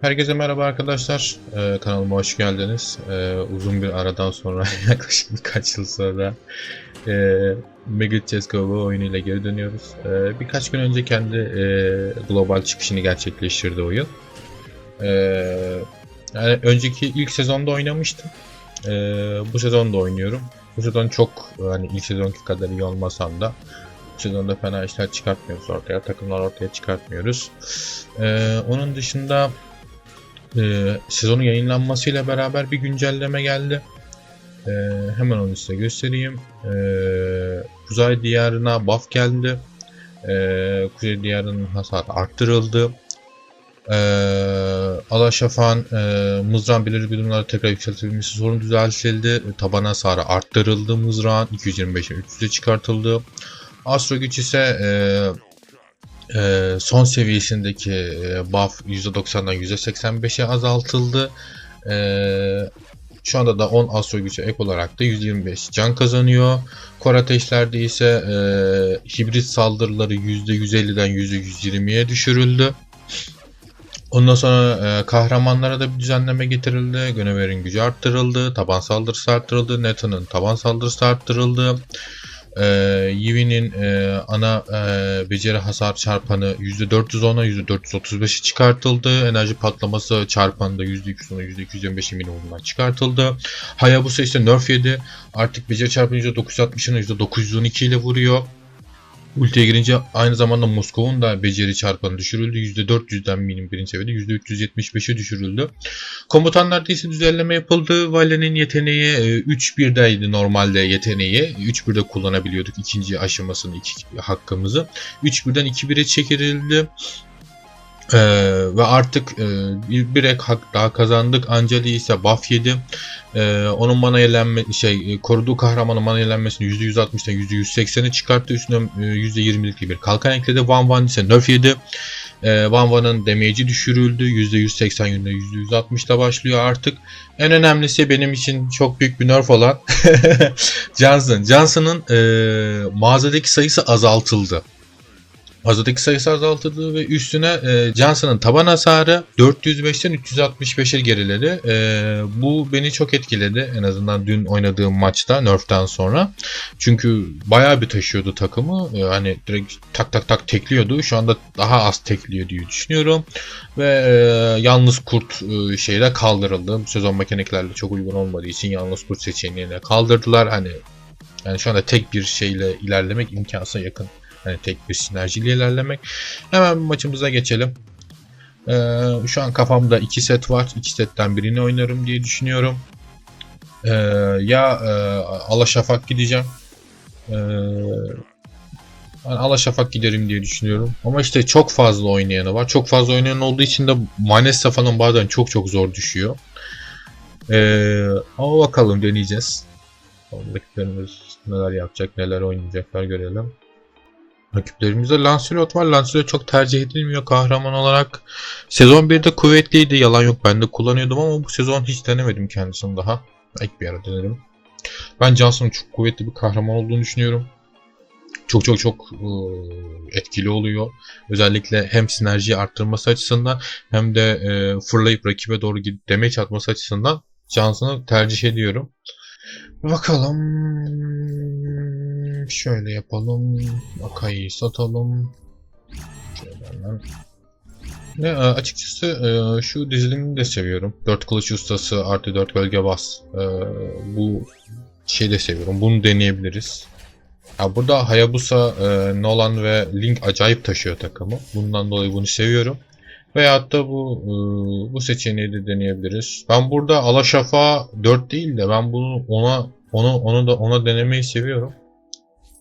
Herkese merhaba arkadaşlar. Ee, kanalıma hoş geldiniz. Ee, uzun bir aradan sonra yaklaşık birkaç yıl sonra e, Chess Go oyunuyla geri dönüyoruz. Ee, birkaç gün önce kendi e, global çıkışını gerçekleştirdi oyun. Ee, yani önceki ilk sezonda oynamıştım. Ee, bu sezon da oynuyorum. Bu sezon çok hani ilk sezonki kadar iyi olmasam da sezonda fena işler çıkartmıyoruz ortaya. Takımlar ortaya çıkartmıyoruz. Ee, onun dışında ee, sezonun yayınlanmasıyla beraber bir güncelleme geldi. Ee, hemen onu size göstereyim. Ee, Kuzey Diyarı'na buff geldi. Ee, Kuzey Diyarı'nın hasarı arttırıldı. Ee, Alaşafan e, mızrağın belirli birimlere tekrar yükseltebilmesi sorun düzeltildi. Taban hasarı arttırıldı mızrağın. 225'e 300'e çıkartıldı. Astro güç ise e, ee, son seviyesindeki e, buff %90'dan %85'e azaltıldı. Ee, şu anda da 10 astro gücü ek olarak da 125 can kazanıyor. Kor ateşlerde ise e, hibrit saldırıları %150'den %120'ye düşürüldü. Ondan sonra e, kahramanlara da bir düzenleme getirildi. Gönever'in gücü arttırıldı. Taban saldırısı arttırıldı. Neta'nın taban saldırısı arttırıldı. Ee, Yivi'nin e, ana e, beceri hasar çarpanı %410'a %435'e çıkartıldı. Enerji patlaması çarpanı da %210'a %225'e minimumdan çıkartıldı. Hayabusa ise nerf yedi. Artık beceri çarpanı %960'ına %912 ile vuruyor. Ultiye girince aynı zamanda Moskov'un da beceri çarpanı düşürüldü. %400'den minim birinci seviyede %375'e düşürüldü. Komutanlarda ise düzenleme yapıldı. Vale'nin yeteneği e, 3-1'deydi normalde yeteneği. 3-1'de kullanabiliyorduk ikinci aşamasını, iki hakkımızı. 3-1'den 2-1'e çekildi. Ee, ve artık e, bir, bir ek hak daha kazandık. Anceli ise buff yedi. Ee, onun mana elenme şey e, koruduğu kahramanın mana elenmesini %160'dan %180'e çıkarttı. Üstüne e, %20'lik bir kalkan ekledi. Van Van ise nerf yedi. Ee, Van Van'ın damage'i düşürüldü. %180 yönünde %160'da başlıyor artık. En önemlisi benim için çok büyük bir nerf olan Johnson. Johnson'ın e, mağazadaki sayısı azaltıldı. Mağazadaki sayısı azaltıldı ve üstüne e, Johnson'ın taban hasarı 405'ten 365'e geriledi. E, bu beni çok etkiledi. En azından dün oynadığım maçta Nerf'ten sonra. Çünkü bayağı bir taşıyordu takımı. E, hani direkt tak tak tak tekliyordu. Şu anda daha az tekliyor diye düşünüyorum. Ve e, yalnız kurt e, şeyle kaldırıldı. Sezon mekaniklerle çok uygun olmadığı için yalnız kurt seçeneğini kaldırdılar. Hani yani şu anda tek bir şeyle ilerlemek imkansıza yakın. Hani tek bir sinerjiyle ilerlemek. Hemen maçımıza geçelim. Ee, şu an kafamda iki set var. İki setten birini oynarım diye düşünüyorum. Ee, ya e, Alaşafak gideceğim. Ee, ben Alaşafak giderim diye düşünüyorum. Ama işte çok fazla oynayanı var. Çok fazla oynayan olduğu için de Manessa falan bazen çok çok zor düşüyor. Ee, ama bakalım deneyeceğiz. Rakiplerimiz neler yapacak, neler oynayacaklar görelim. Rakiplerimizde Lancelot var. Lancelot çok tercih edilmiyor kahraman olarak. Sezon 1'de kuvvetliydi. Yalan yok ben de kullanıyordum ama bu sezon hiç denemedim kendisini daha. Belki bir ara denerim. Ben Johnson'ın çok kuvvetli bir kahraman olduğunu düşünüyorum. Çok çok çok ıı, etkili oluyor. Özellikle hem sinerjiyi arttırması açısından hem de e, fırlayıp rakibe doğru gidip damage atması açısından Johnson'ı tercih ediyorum. Bakalım. Şöyle yapalım. Akai'yi satalım. Şöyle. Ne, e, açıkçası e, şu dizilimini de seviyorum. 4 kılıç ustası artı 4 gölge bas. E, bu şeyi de seviyorum. Bunu deneyebiliriz. Ya burada Hayabusa, Nolan ve Link acayip taşıyor takımı. Bundan dolayı bunu seviyorum. Veyahut da bu bu seçeneği de deneyebiliriz. Ben burada Alaşafa 4 değil de ben bunu ona onu onu da ona denemeyi seviyorum.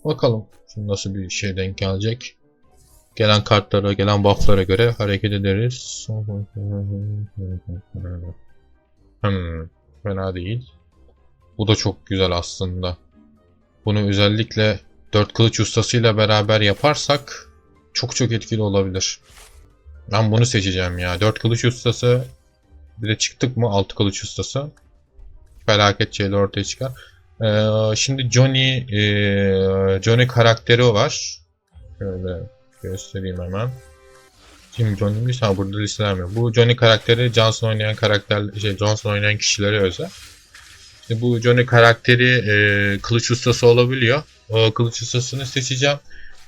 Bakalım şimdi nasıl bir şey denk gelecek. Gelen kartlara, gelen bufflara göre hareket ederiz. Hmm, fena değil. Bu da çok güzel aslında. Bunu özellikle 4 kılıç ustasıyla beraber yaparsak çok çok etkili olabilir. Ben bunu seçeceğim ya. 4 kılıç ustası bir de çıktık mı 6 kılıç ustası. Felaket şeyler ortaya çıkar. Ee, şimdi Johnny e, Johnny karakteri var. Şöyle göstereyim hemen. Kim Johnny mi? Ha burada listelenmiyor. Bu Johnny karakteri Johnson oynayan karakter şey Johnson oynayan kişilere özel. İşte bu Johnny karakteri e, kılıç ustası olabiliyor. O kılıç ustasını seçeceğim.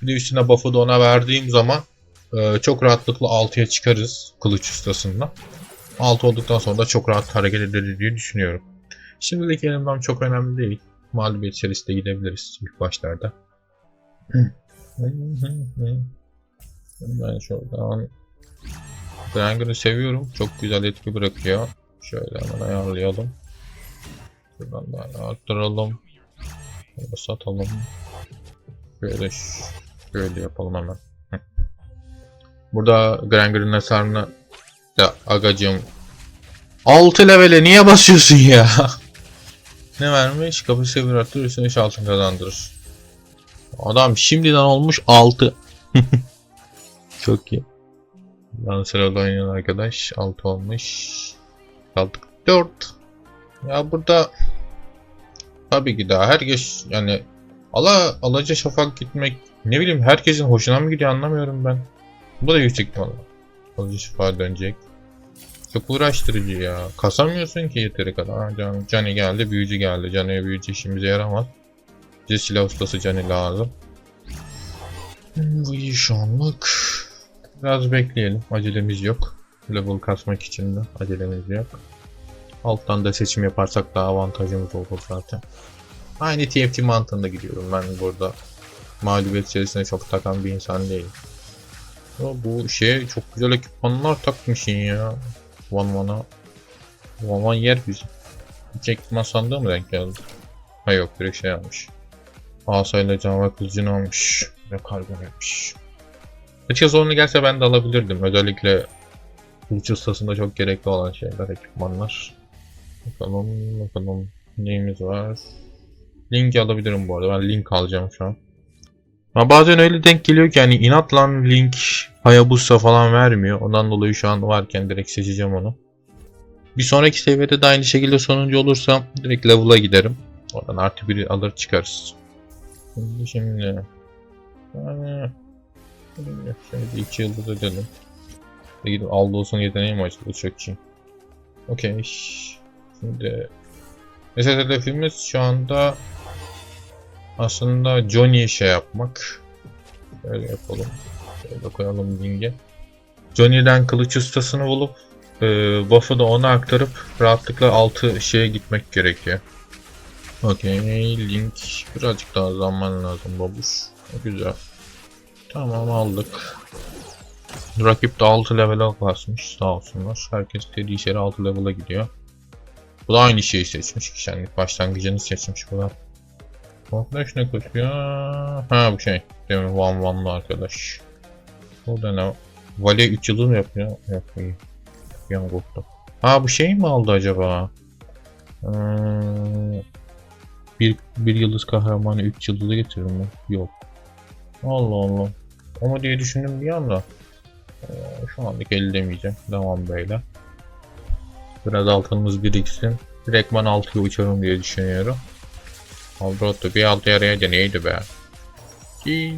Bir de üstüne buff'ı da ona verdiğim zaman e, çok rahatlıkla 6'ya çıkarız kılıç ustasından. 6 olduktan sonra da çok rahat hareket ederiz diye düşünüyorum. Şimdilik elimden çok önemli değil. Mağlubiyet içerisinde gidebiliriz ilk başlarda. Ben şuradan Granger'ı seviyorum. Çok güzel etki bırakıyor. Şöyle hemen ayarlayalım. Şuradan da arttıralım. Şöyle satalım. Şöyle şöyle yapalım hemen. Burada Granger'ın hasarını ya agacım 6 levele niye basıyorsun ya? ne vermiş? Kapasite bir arttırır üstüne 3 altın kazandırır. Adam şimdiden olmuş 6. Çok iyi. Sırada oynayan arkadaş 6 olmuş. Kaldık 4. Ya burada tabii ki daha herkes yani ala alaca şafak gitmek ne bileyim herkesin hoşuna mı gidiyor anlamıyorum ben. Bu da yüksek ihtimalle. Alaca şafağa dönecek. Çok uğraştırıcı ya. Kasamıyorsun ki yeteri kadar. Can, Cani geldi, büyücü geldi. Cani'ye büyücü işimize yaramaz. Bize silah ustası Cani lazım. Hmm, Bu iyi şu anlık. Biraz bekleyelim. Acelemiz yok. Level kasmak için de acelemiz yok. Alttan da seçim yaparsak daha avantajımız olur zaten. Aynı TFT mantığında gidiyorum ben burada. Mağlubiyet içerisinde çok takan bir insan değilim. Ya bu şey çok güzel ekipmanlar takmışsın ya. Van Van'a. Van Van yer bizi. Hiç ekipman sandığı mı denk geldi? Ha yok direkt şey almış. Asayla canavar kılıcını almış. Ve kargo yapmış. Açıkçası onu gelse ben de alabilirdim. Özellikle kılıç ustasında çok gerekli olan şeyler, ekipmanlar. Bakalım, bakalım. Neyimiz var? Link alabilirim bu arada. Ben link alacağım şu an. Ama bazen öyle denk geliyor ki hani inatla link Hayabusa falan vermiyor. Ondan dolayı şu an varken direkt seçeceğim onu. Bir sonraki seviyede de aynı şekilde sonuncu olursam direkt level'a giderim. Oradan artı biri alır çıkarız. Şimdi şimdi. Yani, şöyle iki yıldız edelim. Ve gidip Aldos'un yeteneği mi çok iyi. Okey. Şimdi mesela hedefimiz şu anda aslında Johnny'ye şey yapmak. Böyle yapalım. Şöyle koyalım linge. Johnny'den kılıç ustasını bulup e, buff'ı da ona aktarıp rahatlıkla altı şeye gitmek gerekiyor. Okey, link birazcık daha zaman lazım babuş. Güzel. Tamam aldık. Rakip de 6 level'a basmış sağ olsunlar. Herkes dediği yere 6 level'a gidiyor. Bu da aynı şeyi seçmiş. Kişenlik başlangıcını seçmiş bu da. Arkadaş ne koşuyor? Ha bu şey. Mi? One One'lu arkadaş. Burada ne? Vale 3 yıldız mı yapıyor? Yapıyor. Yan korktum. Ha bu şey mi aldı acaba? Hmm, bir, bir yıldız kahramanı 3 yıldızı getirir mi? Yok. Allah Allah. Ama diye düşündüm bir anda. Ee, şu anlık elde demeyeceğim. Devam böyle. Biraz altınımız biriksin. Direkt ben 6'ya uçarım diye düşünüyorum. Albrotto bir altı yaraya deneydi be. Ki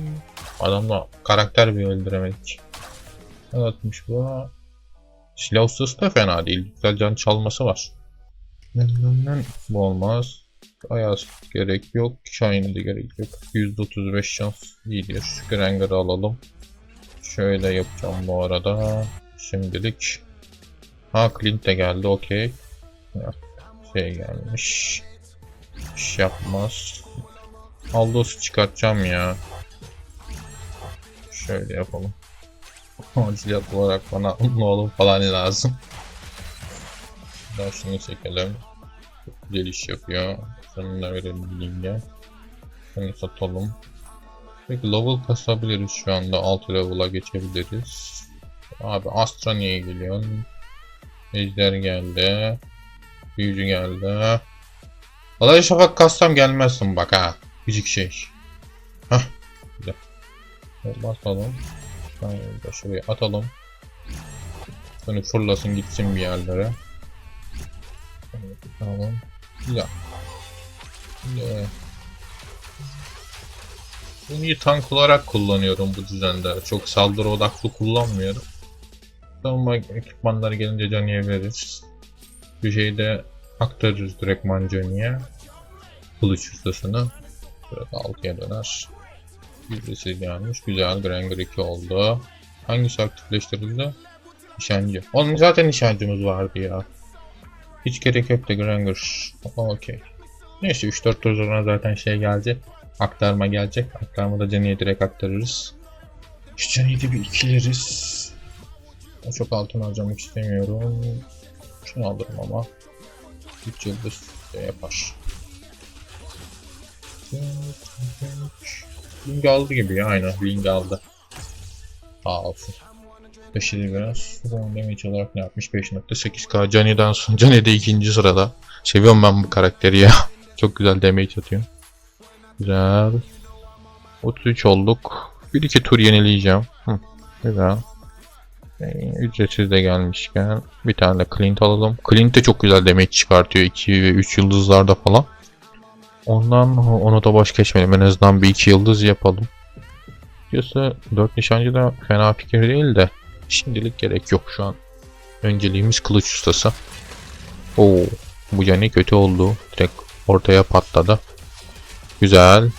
adamla karakter bir öldüremedik. Ne atmış bu? Silah ustası da fena değil. Güzel can çalması var. Bu olmaz. Ayaz gerek yok. Shine'e de gerek yok. %35 şans iyidir. Granger'ı alalım. Şöyle yapacağım bu arada. Şimdilik. Ha Clint de geldi okey. Şey gelmiş. İş yapmaz. Aldos'u çıkartacağım ya. Şöyle yapalım. Aciliyat olarak bana ne oğlum falan lazım. Daha şunu çekelim. Çok güzel iş yapıyor. Şununla verelim linge. Şunu satalım. Peki level kasabiliriz şu anda. 6 level'a geçebiliriz. Abi Astra niye geliyor? Ejder geldi. Büyücü geldi. Vallahi şafak kassam gelmezsin bak ha. Küçük şey. Hah. Güzel. Basalım. Şuraya atalım. Bunu fırlasın gitsin bir yerlere. Tamam. Güzel. Güzel. Bunu tank olarak kullanıyorum bu düzende. Çok saldırı odaklı kullanmıyorum. Savunma ekipmanları gelince Johnny'ye veririz. Bir şeyi de aktarırız direktman Johnny'ye. Kılıç ustasını. Burada 6'ya döner. Yüzdesi gelmiş. Güzel. Granger 2 oldu. Hangisi aktifleştirildi? Nişancı. Onun zaten nişancımız vardı ya. Hiç gerek yok da Granger. Okey. Neyse 3-4 tur zaten şey gelecek. Aktarma gelecek. Aktarmada Johnny'ye direkt aktarırız. Şu de bir ikileriz. O çok altın harcamak istemiyorum. Şunu alırım ama. 3 yıldız şey yapar. Ling aldı gibi ya aynen Ling aldı. Sağ olsun. Beşili biraz. Son damage olarak ne yapmış? 5.8k. Johnny'den sonra. Johnny de ikinci sırada. Seviyorum ben bu karakteri ya. Çok güzel damage atıyor. Güzel. 33 olduk. Bir iki tur yenileyeceğim. Hı, güzel. Ee, Ücretsiz de gelmişken bir tane de Clint alalım. Clint de çok güzel damage çıkartıyor 2 ve 3 yıldızlarda falan. Ondan onu da boş geçmeyelim. En azından bir 2 yıldız yapalım. Diyorsa 4 nişancı da fena fikir değil de şimdilik gerek yok şu an. Önceliğimiz kılıç ustası. Oo, bu cani kötü oldu. Direkt ortaya patladı. Güzel.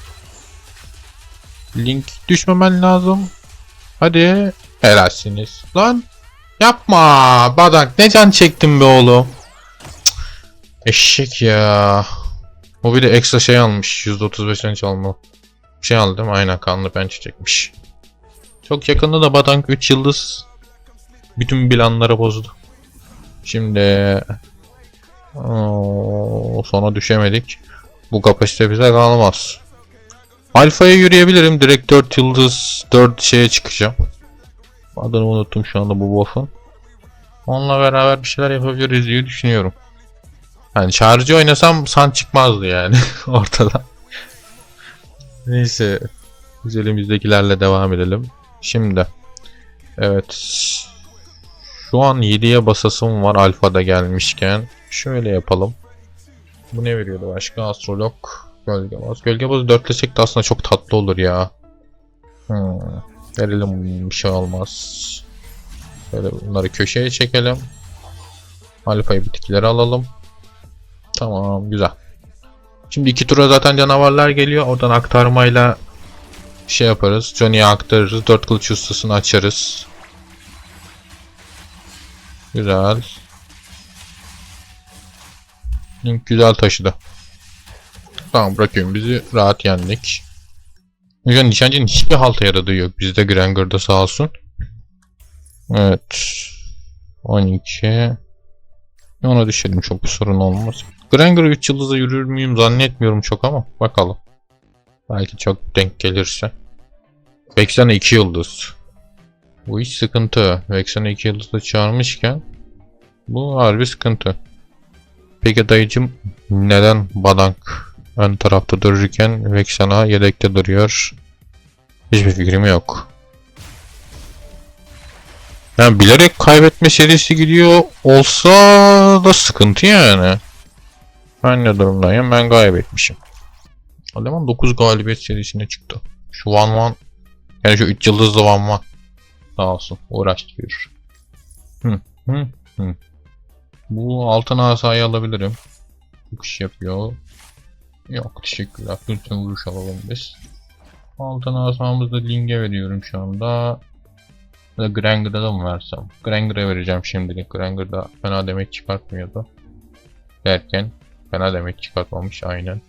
Link düşmemen lazım. Hadi. Helalsiniz. Lan. Yapma. Badak ne can çektin be oğlum. Cık. Eşek ya. O bir de ekstra şey almış. %35'ten çalma. Bir şey aldım. Aynen kanlı pençe çekmiş. Çok yakında da Badank 3 yıldız bütün planları bozdu. Şimdi Oo, sona düşemedik. Bu kapasite bize kalmaz. Alfa'ya yürüyebilirim. Direkt 4 yıldız 4 şeye çıkacağım. Adını unuttum şu anda bu buff'un. Onunla beraber bir şeyler yapabiliriz diye düşünüyorum. Yani çağrıcı oynasam san çıkmazdı yani ortada. Neyse. Biz elimizdekilerle devam edelim. Şimdi. Evet. Şu an 7'ye basasım var alfada gelmişken. Şöyle yapalım. Bu ne veriyordu başka? Astrolog. Gölge baz. Gölge bazı dörtlesek de aslında çok tatlı olur ya. Hmm. Verelim bir şey olmaz. Böyle bunları köşeye çekelim. Alfa'yı bitkileri alalım. Tamam güzel. Şimdi iki tura zaten canavarlar geliyor. Oradan aktarmayla şey yaparız. Johnny'ye aktarırız. Dört kılıç ustasını açarız. Güzel. Link güzel taşıdı. Tamam bırakıyorum bizi rahat yendik. Hocam nişancının hiçbir halta yaradığı yok. Bizde Granger'da sağ olsun. Evet. 12. Ona düşelim çok bir sorun olmaz. Granger 3 yıldıza yürür müyüm zannetmiyorum çok ama bakalım. Belki çok denk gelirse. Vexen'e 2 yıldız. Bu hiç sıkıntı. Vexen'e 2 yıldızda çağırmışken bu harbi sıkıntı. Peki dayıcım neden Badank ön tarafta dururken Vexen'a yedekte duruyor? Hiçbir fikrim yok. Yani bilerek kaybetme serisi gidiyor olsa da sıkıntı yani. Ben ne durumdayım? Ben kaybetmişim. Aleman 9 galibiyet serisine çıktı. Şu Van Van yani şu 3 yıldızlı Van Van sağ olsun uğraştırıyor. Hı hı hı. Bu altın asayı alabilirim. Çok iş yapıyor. Yok teşekkürler. Lütfen vuruş alalım biz. Altın asamızı da Ling'e veriyorum şu anda. Ya da Granger'a da mı versem? Granger'a vereceğim şimdilik. Granger'da fena demek çıkartmıyordu. Derken fena demek çıkartmamış aynen.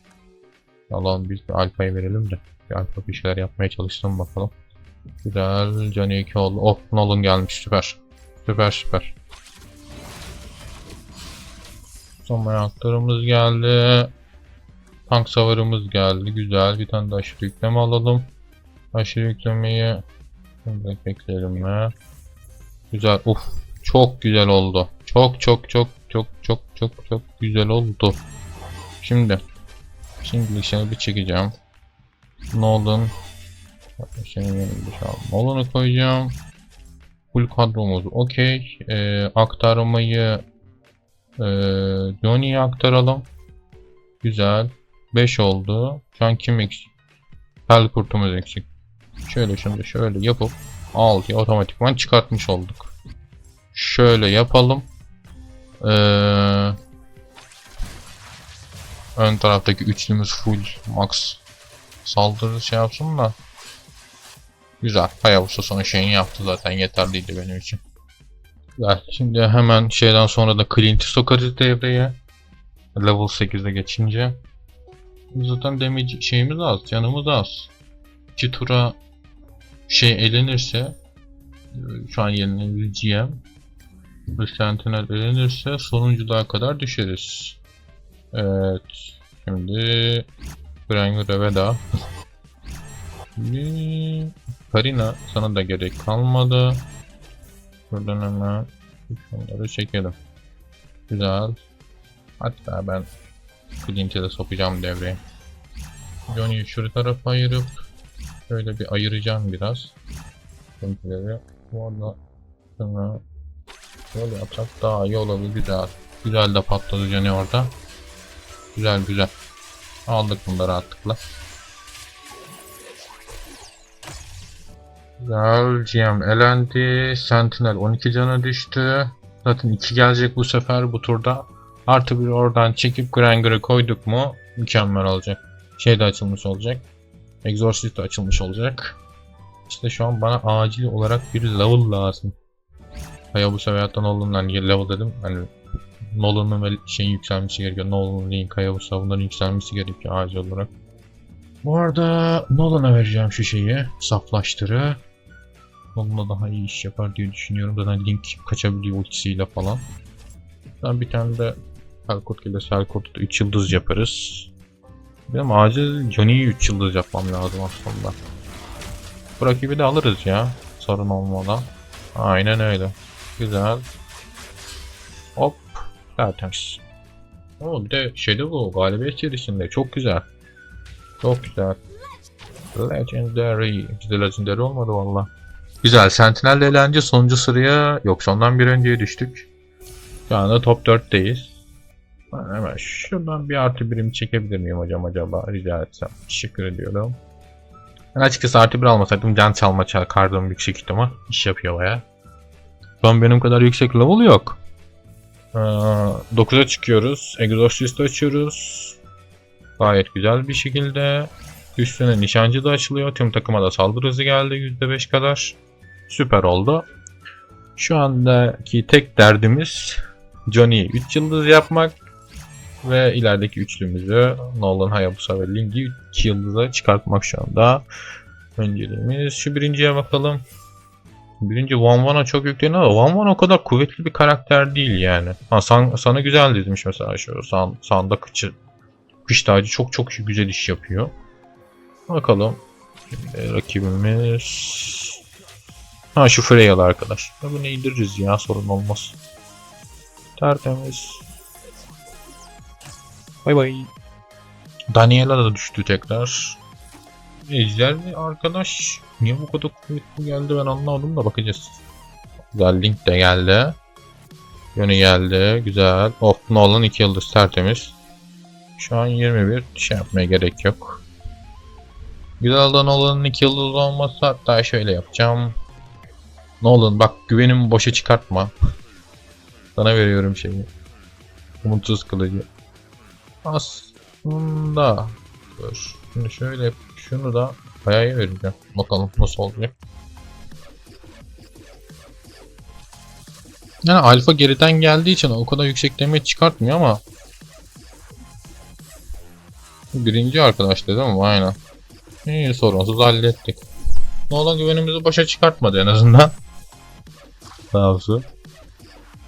Allah'ım biz bir alfayı verelim de. Bir alfa bir şeyler yapmaya çalıştım bakalım. Güzel. Johnny 2 oldu. Oh Nolan gelmiş süper. Süper süper. Son ayaklarımız geldi. Tank savarımız geldi. Güzel. Bir tane de aşırı yükleme alalım. Aşırı yüklemeyi Şimdi bekleyelim ya. Güzel. Uf. Çok güzel oldu. Çok çok çok çok çok çok çok güzel oldu. Şimdi. Şimdi işini bir çekeceğim. Nolan. Şey al. Nolan'ı koyacağım. Full kadromuz okey. Ee, aktarmayı ee, Johnny'ye aktaralım. Güzel. 5 oldu. Şu an kim eksik? Pel kurtumuz eksik. Şöyle şunu da şöyle yapıp 6'ya otomatikman çıkartmış olduk. şöyle yapalım. Ee, ön taraftaki üçlümüz full max saldırı şey yapsın da. Güzel. Hayabusa son şeyini yaptı zaten yeterliydi benim için. Güzel. Şimdi hemen şeyden sonra da Clint'i sokarız devreye. Level 8'de geçince. Zaten damage şeyimiz az, canımız az. 2 tura şey elenirse şu an yenilen GM ve Sentinel elenirse sonunculuğa kadar düşeriz. Evet. Şimdi Granger veda. Şimdi Karina sana da gerek kalmadı. Buradan hemen şunları çekelim. Güzel. Hatta ben Clint'i de sokacağım devreye. Johnny'yi şu tarafa ayırıp şöyle bir ayıracağım biraz. Clint'leri. Bu arada sonra şöyle yapsak daha iyi olabilir. Güzel. Güzel de patladı Johnny orada. Güzel güzel. Aldık bunları rahatlıkla. Güzel. GM elendi. Sentinel 12 cana düştü. Zaten 2 gelecek bu sefer bu turda. Artı bir oradan çekip Granger'ı koyduk mu mükemmel olacak. Şey de açılmış olacak. Exorcist de açılmış olacak. İşte şu an bana acil olarak bir level lazım. Hayabusa veyahut da Nolan'dan niye level dedim. Hani Nolan'ın ve şeyin yükselmesi gerekiyor. Nolan'ın Link, Hayabusa bunların yükselmesi gerekiyor acil olarak. Bu arada Nolan'a vereceğim şu şeyi. Saflaştırı. Nolan'a daha iyi iş yapar diye düşünüyorum. Zaten Link kaçabiliyor ultisiyle falan. Ben bir tane de İle Selkurt'u da 3 yıldız yaparız. Benim acil Johnny'yi 3 yıldız yapmam lazım aslında. Bu rakibi de alırız ya. Sorun olmadan. Aynen öyle. Güzel. Hop. Tertemiz. Oo bir de şeyde bu galibiyet serisinde. Çok güzel. Çok güzel. Legendary. Bizde Legendary olmadı valla. Güzel. Sentinel eğlence sonuncu sıraya yok sondan bir önceye düştük. Şu anda top 4'teyiz. Ben hemen şuradan bir artı birim çekebilir miyim hocam acaba rica etsem. Teşekkür ediyorum. Ben açıkçası artı bir almasaydım can çalma çakardım yüksek ihtimal. İş yapıyor baya. An benim kadar yüksek level yok. Ee, 9'a çıkıyoruz. Exorcist açıyoruz. Gayet güzel bir şekilde. Üstüne nişancı da açılıyor. Tüm takıma da saldırı hızı geldi %5 kadar. Süper oldu. Şu andaki tek derdimiz Johnny'yi 3 yıldız yapmak ve ilerideki üçlümüzü Nolan, Hayabusa ve Link'i 2 yıldıza çıkartmak şu anda. Önceliğimiz şu birinciye bakalım. Birinci Van Van'a çok yükleniyor ama Van Van o kadar kuvvetli bir karakter değil yani. Ha, san, sana güzel demiş mesela şu san, sanda kıçı kış tacı çok çok güzel iş yapıyor. Bakalım. Şimdi rakibimiz Ha şu Freyalı arkadaş. Ya bunu indiririz ya sorun olmaz. Tertemiz. Bay bay. Daniela da düştü tekrar. Ejderli arkadaş niye bu kadar kuvvetli geldi ben anlamadım da bakacağız. Güzel Link de geldi. Yönü geldi. Güzel. Of Nolan 2 yıldız tertemiz. Şu an 21. Şey yapmaya gerek yok. Güzel de Nolan'ın 2 yıldız olması hatta şöyle yapacağım. Nolan bak güvenimi boşa çıkartma. Sana veriyorum şeyi. Umutsuz kılıcı. Aslında. Şimdi şöyle şunu da bayağı vereceğim. Bakalım nasıl olacak. Yani alfa geriden geldiği için o kadar yüksek damage çıkartmıyor ama Birinci arkadaş değil mi? Aynen. İyi sorunsuz hallettik. Nolan güvenimizi boşa çıkartmadı en azından. Sağ olsun.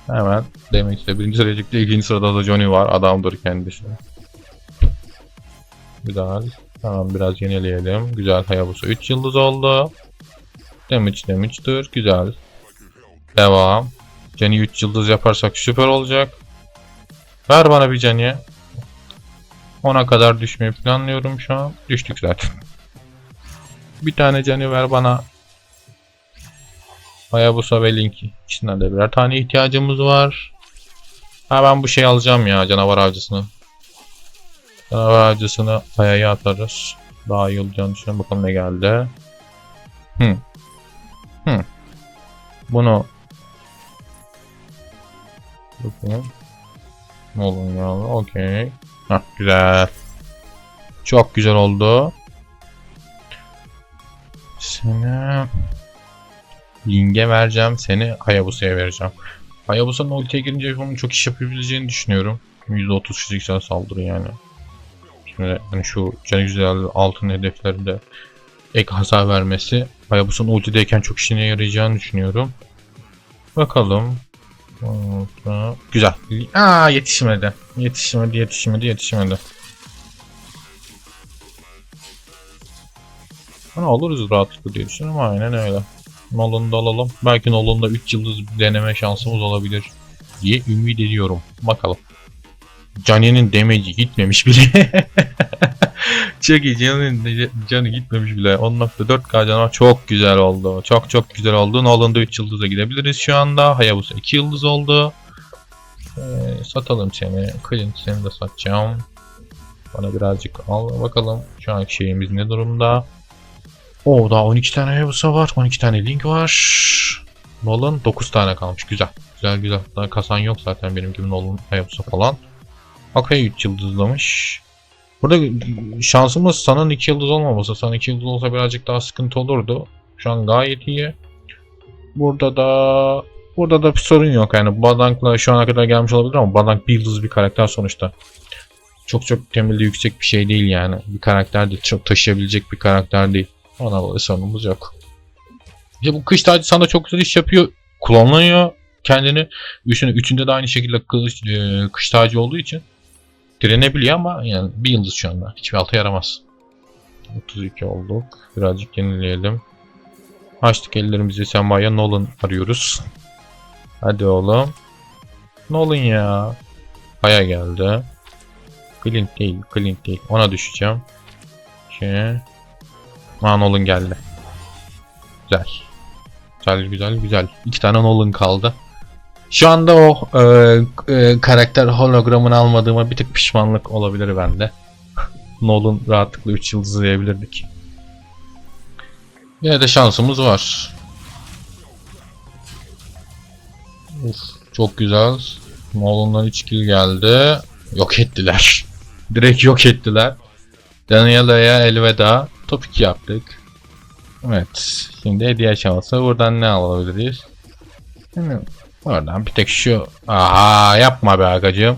Hemen işte birinci sıraya çıktı. ikinci sırada da Johnny var. Adamdır kendisi. Güzel. Tamam biraz yenileyelim. Güzel Hayabusa 3 yıldız oldu. Damage damage'dır. Güzel. Devam. Jenny 3 yıldız yaparsak süper olacak. Ver bana bir Jenny. 10'a kadar düşmeyi planlıyorum şu an. Düştük zaten. Bir tane Jenny ver bana. Hayabusa ve Link. İkisinden de birer tane ihtiyacımız var. Ha ben bu şeyi alacağım ya canavar avcısını. Canavar avcısını hayaya atarız. Daha iyi olacağını düşünüyorum. Bakalım ne geldi. Hı. Hı. Bunu Bakayım. Nolan ya. Okey. Hah güzel. Çok güzel oldu. Seni Ling'e vereceğim. Seni Hayabusa'ya vereceğim. Hayabusa'nın ultiye girince onun çok iş yapabileceğini düşünüyorum. %30 fiziksel saldırı yani. Şimdi hani şu canı güzel altın hedeflerinde ek hasar vermesi Hayabusa'nın ultideyken çok işine yarayacağını düşünüyorum. Bakalım. Güzel. Aa yetişmedi. Yetişmedi, yetişmedi, yetişmedi. Hani oluruz rahatlıkla diye düşünüyorum. Aynen öyle. Nolan'ı alalım. Belki Nolan'da 3 yıldız deneme şansımız olabilir diye ümit ediyorum. Bakalım. Cani'nin damage'i gitmemiş bile. çok iyi. Cani'nin gitmemiş bile. 10.4k canı çok güzel oldu. Çok çok güzel oldu. Nolan'da 3 yıldıza gidebiliriz şu anda. Hayabusa 2 yıldız oldu. Ee, satalım seni. Clint seni de satacağım. Bana birazcık al bakalım. Şu anki şeyimiz ne durumda? Oo daha 12 tane Hayabusa var. 12 tane Link var. Nolan 9 tane kalmış. Güzel. Güzel güzel. Daha kasan yok zaten benim gibi Nolan Hayabusa falan. Akaya 3 yıldızlamış. Burada şansımız San'ın 2 yıldız olmaması. San 2 yıldız olsa birazcık daha sıkıntı olurdu. Şu an gayet iyi. Burada da burada da bir sorun yok. Yani Badank'la şu ana kadar gelmiş olabilir ama Badank bir yıldız bir karakter sonuçta. Çok çok temelde yüksek bir şey değil yani. Bir karakter değil. Çok taşıyabilecek bir karakter değil. Ona dolayı sorunumuz yok. İşte bu kış tacı sana çok güzel iş yapıyor. Kullanılıyor kendini. Üçünü, üçünde de aynı şekilde kılıç, e, kış tacı olduğu için direnebiliyor ama yani bir yıldız şu anda. Hiçbir alta yaramaz. 32 olduk. Birazcık yenileyelim. Açtık ellerimizi Sembaya Nolan arıyoruz. Hadi oğlum. Nolan ya. Haya geldi. Clint değil, Clint değil. Ona düşeceğim. Şey. Aa Nolan geldi. Güzel. Güzel güzel güzel. İki tane Nolan kaldı. Şu anda o e, e, karakter hologramını almadığıma bir tık pişmanlık olabilir bende. Nolan rahatlıkla 3 yıldız diyebilirdik. Yine de şansımız var. Uf, çok güzel. Nolan'dan 3 kill geldi. Yok ettiler. Direkt yok ettiler. Daniela'ya elveda. Top 2 yaptık. Evet. Şimdi hediye aşaması. Buradan ne alabiliriz? Şimdi oradan bir tek şu. Aha yapma be agacığım.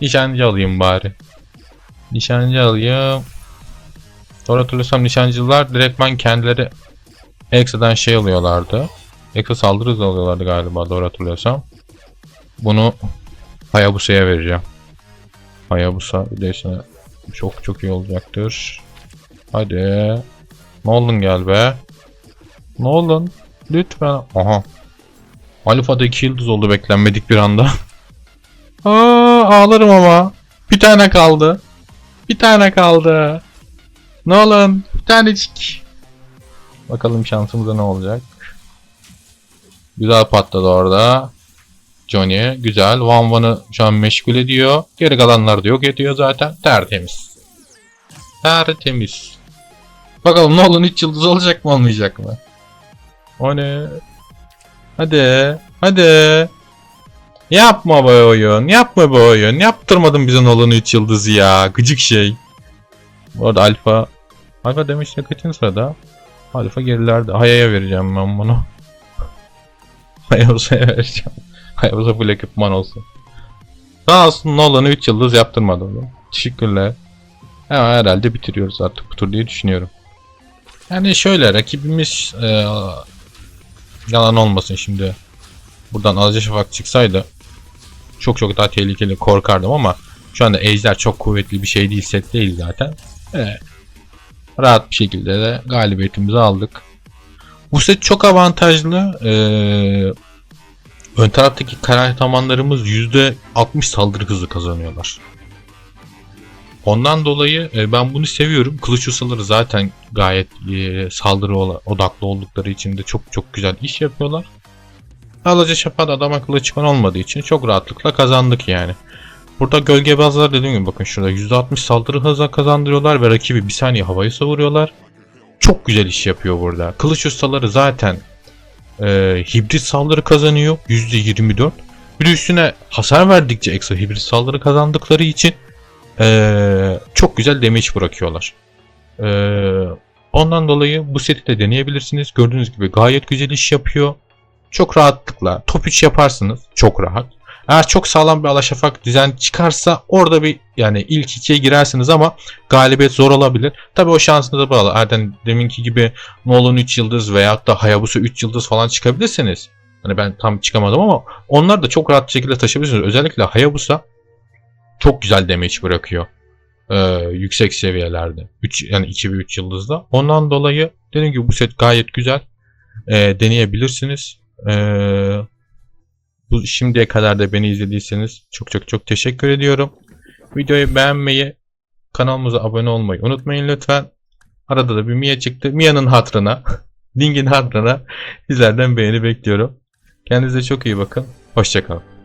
Nişancı alayım bari. Nişancı alayım. Doğru hatırlıyorsam nişancılar direktman kendileri Exa'dan şey alıyorlardı. Exa saldırı alıyorlardı galiba doğru hatırlıyorsam. Bunu Hayabusa'ya vereceğim. Hayabusa bilirsin çok çok iyi olacaktır. Hadi. Nolan gel be. Nolan. Lütfen. Aha. Alfa'da 2 yıldız oldu beklenmedik bir anda. Aa, ağlarım ama. Bir tane kaldı. Bir tane kaldı. Nolan. Bir tanecik. Bakalım şansımıza ne olacak. Güzel patladı orada. Johnny güzel. Van Van'ı şu an meşgul ediyor. Geri kalanları da yok ediyor zaten. Tertemiz. Tertemiz. Bakalım Nolan 3 yıldız olacak mı olmayacak mı? O ne? Hadi. Hadi. Yapma bu oyun. Yapma bu oyun. Yaptırmadın bize Nolan 3 yıldızı ya. Gıcık şey. Bu arada Alfa. Alfa demiş ne kaçıncı sırada? Alfa gerilerde. Haya'ya vereceğim ben bunu. Haya'ya vereceğim. Haya'ya full ekipman olsun. Sağ olsun Nolan'ı 3 yıldız yaptırmadım. Teşekkürler. Ama herhalde bitiriyoruz artık bu tur diye düşünüyorum. Yani şöyle rakibimiz e, yalan olmasın şimdi. Buradan Alaca Şafak çıksaydı çok çok daha tehlikeli korkardım ama şu anda Ejder çok kuvvetli bir şey değil set değil zaten. Evet. Rahat bir şekilde de galibiyetimizi aldık. Bu set çok avantajlı. Ee, ön taraftaki kahramanlarımız %60 saldırı hızı kazanıyorlar. Ondan dolayı e, ben bunu seviyorum. Kılıç ustaları zaten gayet e, saldırı odaklı oldukları için de çok çok güzel iş yapıyorlar. Alaca şapat adam akıllı çıkan olmadığı için çok rahatlıkla kazandık yani. Burada gölge bazılar dediğim gibi bakın şurada %60 saldırı hızı kazandırıyorlar ve rakibi bir saniye havayı savuruyorlar. Çok güzel iş yapıyor burada. Kılıç ustaları zaten e, hibrit saldırı kazanıyor %24. Bir üstüne hasar verdikçe ekstra hibrit saldırı kazandıkları için ee, çok güzel damage bırakıyorlar. Ee, ondan dolayı bu seti de deneyebilirsiniz. Gördüğünüz gibi gayet güzel iş yapıyor. Çok rahatlıkla top 3 yaparsınız. Çok rahat. Eğer çok sağlam bir alaşafak düzen çıkarsa orada bir yani ilk ikiye girersiniz ama galibiyet zor olabilir. Tabi o şansınıza bağlı. Erden deminki gibi Nolan 3 yıldız veyahut da Hayabusa 3 yıldız falan çıkabilirsiniz. Hani ben tam çıkamadım ama onlar da çok rahat şekilde taşıyabilirsiniz. Özellikle Hayabusa çok güzel damage bırakıyor. Ee, yüksek seviyelerde. 3 yani 2 ve 3 yıldızda. Ondan dolayı dediğim gibi bu set gayet güzel. Ee, deneyebilirsiniz. Ee, bu şimdiye kadar da beni izlediyseniz çok çok çok teşekkür ediyorum. Videoyu beğenmeyi, kanalımıza abone olmayı unutmayın lütfen. Arada da bir Mia çıktı. Mia'nın hatırına, Ding'in hatırına sizlerden beğeni bekliyorum. Kendinize çok iyi bakın. Hoşçakalın.